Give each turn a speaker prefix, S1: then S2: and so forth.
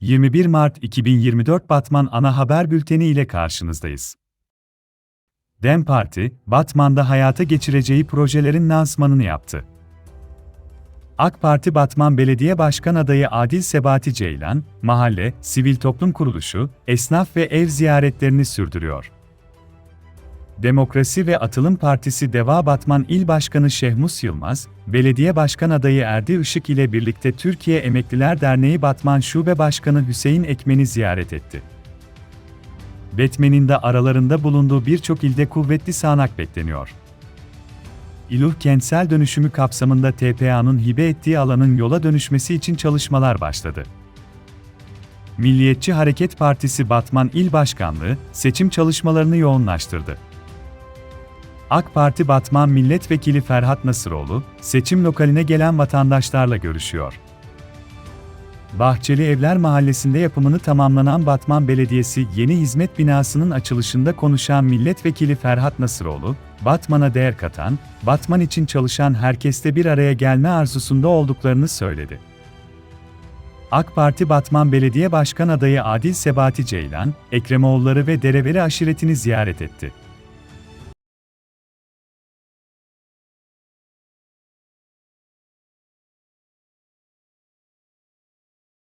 S1: 21 Mart 2024 Batman Ana Haber Bülteni ile karşınızdayız. DEM Parti, Batman'da hayata geçireceği projelerin lansmanını yaptı. AK Parti Batman Belediye Başkan Adayı Adil Sebati Ceylan, mahalle, sivil toplum kuruluşu, esnaf ve ev ziyaretlerini sürdürüyor. Demokrasi ve Atılım Partisi Deva Batman İl Başkanı Şehmus Yılmaz, Belediye Başkan adayı Erdi Işık ile birlikte Türkiye Emekliler Derneği Batman Şube Başkanı Hüseyin Ekmen'i ziyaret etti. Batman'in de aralarında bulunduğu birçok ilde kuvvetli sağanak bekleniyor. İluh kentsel dönüşümü kapsamında TPA'nın hibe ettiği alanın yola dönüşmesi için çalışmalar başladı. Milliyetçi Hareket Partisi Batman İl Başkanlığı seçim çalışmalarını yoğunlaştırdı. AK Parti Batman Milletvekili Ferhat Nasıroğlu, seçim lokaline gelen vatandaşlarla görüşüyor. Bahçeli Evler Mahallesi'nde yapımını tamamlanan Batman Belediyesi yeni hizmet binasının açılışında konuşan Milletvekili Ferhat Nasıroğlu, Batman'a değer katan, Batman için çalışan herkeste bir araya gelme arzusunda olduklarını söyledi. AK Parti Batman Belediye Başkan Adayı Adil Sebati Ceylan, Ekremoğulları ve Dereveli aşiretini ziyaret etti.